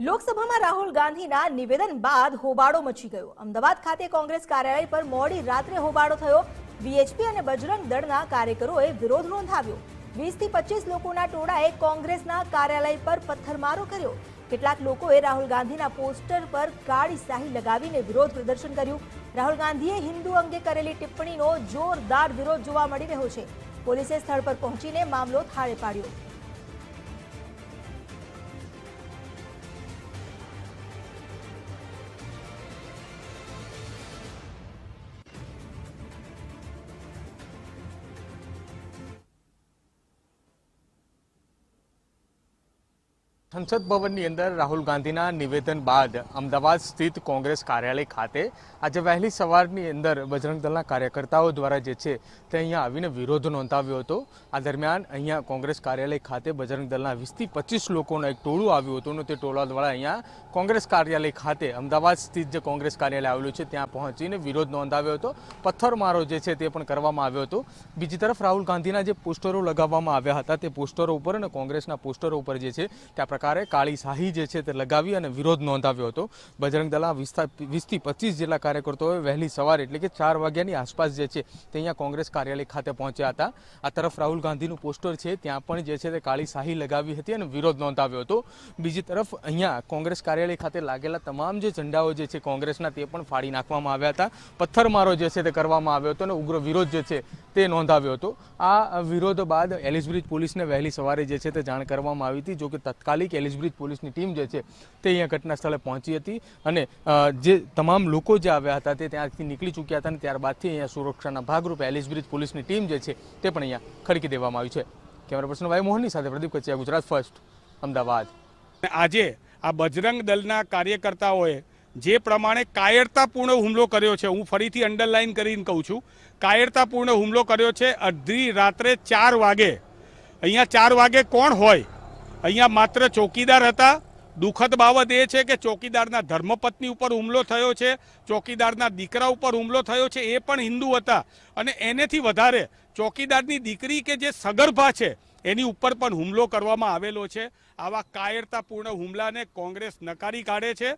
લોકસભામાં રાહુલ ગાંધીના નિવેદન બાદ હોબાળો મચી ગયો. અમદાવાદ ખાતે કોંગ્રેસ કાર્યાલય પર મોડી રાત્રે હોબાળો થયો. વીએચપી અને બજરંગ દળના કાર્યકરોએ વિરોધ નોંધાવ્યો. વીસથી પચીસ લોકોના ટોળાએ કોંગ્રેસના કાર્યાલય પર પથ્થરમારો કર્યો. કેટલાક લોકોએ રાહુલ ગાંધીના પોસ્ટર પર કાળી શાહી લગાવીને વિરોધ પ્રદર્શન કર્યું. રાહુલ ગાંધીએ હિન્દુ અંગે કરેલી ટિપ્પણીનો જોરદાર વિરોધ જોવા મળી રહ્યો છે. પોલીસે સ્થળ પર પહોંચીને મામલો થાળે પાડ્યો. સંસદ ભવનની અંદર રાહુલ ગાંધીના નિવેદન બાદ અમદાવાદ સ્થિત કોંગ્રેસ કાર્યાલય ખાતે આજે વહેલી સવારની અંદર બજરંગ દળના કાર્યકર્તાઓ દ્વારા જે છે તે અહીંયા આવીને વિરોધ નોંધાવ્યો હતો. આ દરમિયાન અહીંયા કોંગ્રેસ કાર્યાલય ખાતે બજરંગ દળના વીસથી પચીસ લોકોનું એક ટોળું આવ્યું હતું અને તે ટોળા દ્વારા અહીંયા કોંગ્રેસ કાર્યાલય ખાતે અમદાવાદ સ્થિત જે કોંગ્રેસ કાર્યાલય આવેલું છે ત્યાં પહોંચીને વિરોધ નોંધાવ્યો હતો. પથ્થરમારો જે છે તે પણ કરવામાં આવ્યો હતો. બીજી તરફ રાહુલ ગાંધીના જે પોસ્ટરો લગાવવામાં આવ્યા હતા તે પોસ્ટરો ઉપર અને કોંગ્રેસના પોસ્ટરો ઉપર જે છે તે આ પ્રકારે કાળી શાહી જે છે તે લગાવી અને વિરોધ નોંધાવ્યો હતો. બજરંગ વીસતા વીસથી પચીસ જેટલા કાર્યકર્તાઓએ વહેલી સવારે એટલે કે ચાર વાગ્યાની આસપાસ જે છે તે અહીંયા કોંગ્રેસ કાર્યાલય ખાતે પહોંચ્યા હતા. આ તરફ રાહુલ ગાંધીનું પોસ્ટર છે ત્યાં પણ જે છે તે કાળી શાહી લગાવી હતી અને વિરોધ નોંધાવ્યો હતો. બીજી તરફ અહીંયા કોંગ્રેસ કાર્યાલય ખાતે લાગેલા તમામ જે ઝંડાઓ જે છે કોંગ્રેસના તે પણ ફાડી નાખવામાં આવ્યા હતા. પથ્થરમારો જે છે તે કરવામાં આવ્યો હતો અને ઉગ્ર વિરોધ જે છે તે નોંધાવ્યો હતો. આ વિરોધ બાદ એલિઝબ્રિજ પોલીસને વહેલી સવારે જે છે તે જાણ કરવામાં આવી હતી, જો કે તત્કાલિક એલિઝબ્રિજ પોલીસની ટીમ જે છે તે અહીંયા ઘટના સ્થળે પહોંચી હતી અને જે તમામ લોકો જે આવ્યા હતા તે ત્યાંથી નીકળી ચૂક્યા હતા અને ત્યારબાદથી અહીંયા સુરક્ષાના ભાગરૂપે એલિઝબ્રિજ પોલીસની ટીમ જે છે તે પણ અહીંયા ખડકી દેવામાં આવી છે. કેમેરા પર્સન વાય મોહનની સાથે પ્રદીપ કચિયા, ગુજરાત ફર્સ્ટ, અમદાવાદ. આજે આ બજરંગ દળના કાર્યકર્તાઓએ જે પ્રમાણે કાયરતાપૂર્ણ હુમલો કર્યો છે, હું ફરીથી અંડરલાઇન કરીને કહું છું, કાયરતાપૂર્ણ હુમલો કર્યો છે, અડધી રાત્રે ચાર વાગે. અહીંયા ચાર વાગે કોણ હોય? અહીંયા માત્ર ચોકીદાર હતા. દુઃખદ બાબત એ છે કે ચોકીદારના ધર્મપત્ની ઉપર હુમલો થયો છે, ચોકીદારના દીકરા ઉપર હુમલો થયો છે, એ પણ હિન્દુ હતા. અને એનેથી વધારે ચોકીદારની દીકરી કે જે સગર્ભા છે, એની ઉપર પણ હુમલો કરવામાં આવેલો છે. આવા કાયરતાપૂર્ણ હુમલાને કોંગ્રેસ નકારી કાઢે છે.